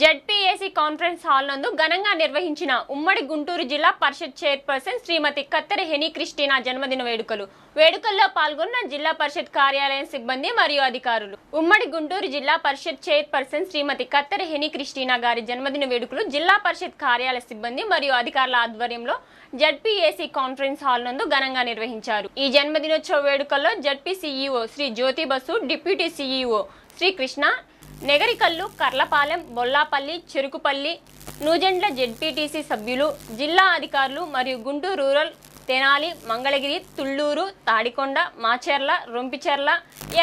జడ్పీఏసీ conference hall నందు ఘనంగా నిర్వహించిన ఉమ్మడి గుంటూరు జిల్లా పరిషత్ చైర్పర్సన్ శ్రీమతి కత్తెర హెని క్రిస్టినా జన్మదిన వేడుకలు. వేడుకల్లో పాల్గొన్న జిల్లా పరిషత్ కార్యాలయం సిబ్బంది మరియు అధికారులు. ఉమ్మడి గుంటూరు జిల్లా పరిషత్ చైర్పర్సన్ శ్రీమతి కత్తెర హెని క్రిస్టినా గారి జన్మదిన వేడుకలు జిల్లా పరిషత్ కార్యాలయ సిబ్బంది మరియు అధికారుల ఆధ్వర్యంలో జడ్పీఏసీ కాన్ఫరెన్స్ హాల్ నందు ఘనంగా నిర్వహించారు. ఈ జన్మదినోత్సవ వేడుకల్లో ZP CEO Shri Jyoti Basu deputy CEO Shri Krishna Nekarikallu Karlapalem Bollapalli Cherukupalli Nuzendla ZPTC సభ్యులు జిల్లా అధికారులు మరియు గుంటూరు రూరల్ తెనాలి మంగళగిరి తుళ్ళూరు తాడికొండ మాచెర్ల రొంపిచెర్ల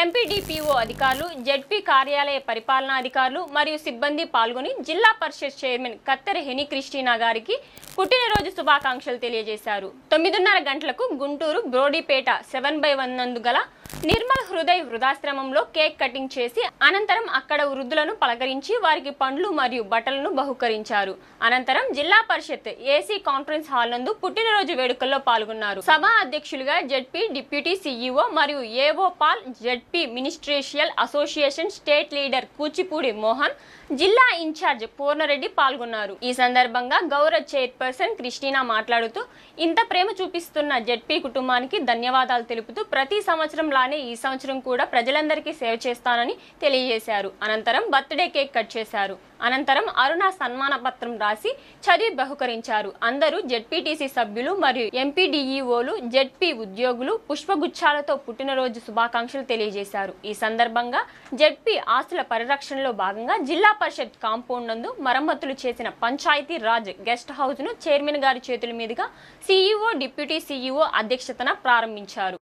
ఎంపీడీపీఓ అధికారులు జెడ్పీ కార్యాలయ పరిపాలనా అధికారులు మరియు సిబ్బంది పాల్గొని జిల్లా పరిషత్ చైర్మన్ కత్తెర హెని క్రిస్టినా గారికి పుట్టినరోజు శుభాకాంక్షలు తెలియజేశారు. తొమ్మిదిన్నర గంటలకు Guntur Brodipet seven by one నందు గల నిర్మల్ హృదయ్ వృధాశ్రమంలో కేక్ కటింగ్ చేసి అనంతరం అక్కడ వృద్ధులను పలకరించి వారికి పండ్లు మరియు బట్టలను బహుకరించారు. అనంతరం జిల్లా పరిషత్ ఏసీ కాన్ఫరెన్స్ హాల్ నందు పుట్టినరోజు వేడుకల్లో పాల్గొన్నారు. సభా అధ్యక్షులుగా జెడ్పీ డిప్యూటీ సీఈఓ మరియు AO Paul ZP ministerial association state leader Kuchipudi Mohan జిల్లా ఇన్ఛార్జ్ పూర్ణరెడ్డి పాల్గొన్నారు. ఈ సందర్భంగా గౌరవ చైర్పర్సన్ క్రిస్టినా మాట్లాడుతూ ఇంత ప్రేమ చూపిస్తున్న జెడ్పీ కుటుంబానికి ధన్యవాదాలు తెలుపుతూ ప్రతి సంవత్సరం అలానే ఈ సంవత్సరం కూడా ప్రజలందరికీ సేవ చేస్తానని తెలియజేశారు. అనంతరం బర్త్డే కేక్ కట్ చేశారు. అనంతరం అరుణ సన్మాన పత్రం రాసి చదివి బహుకరించారు. అందరూ జెడ్పీటీసీ సభ్యులు మరియు ఎంపీడీఈఓలు జెడ్పీ ఉద్యోగులు పుష్పగుచ్చాలతో పుట్టినరోజు శుభాకాంక్షలు తెలియజేశారు. ఈ సందర్భంగా జెడ్పీ ఆస్తుల పరిరక్షణలో భాగంగా జిల్లా పరిషత్ కాంపౌండ్ నందు మరమ్మతులు చేసిన పంచాయతీ రాజ్ గెస్ట్ హౌస్ను చైర్మన్ గారి చేతుల మీదుగా సీఈఓ డిప్యూటీ సీఈఓ అధ్యక్షతన ప్రారంభించారు.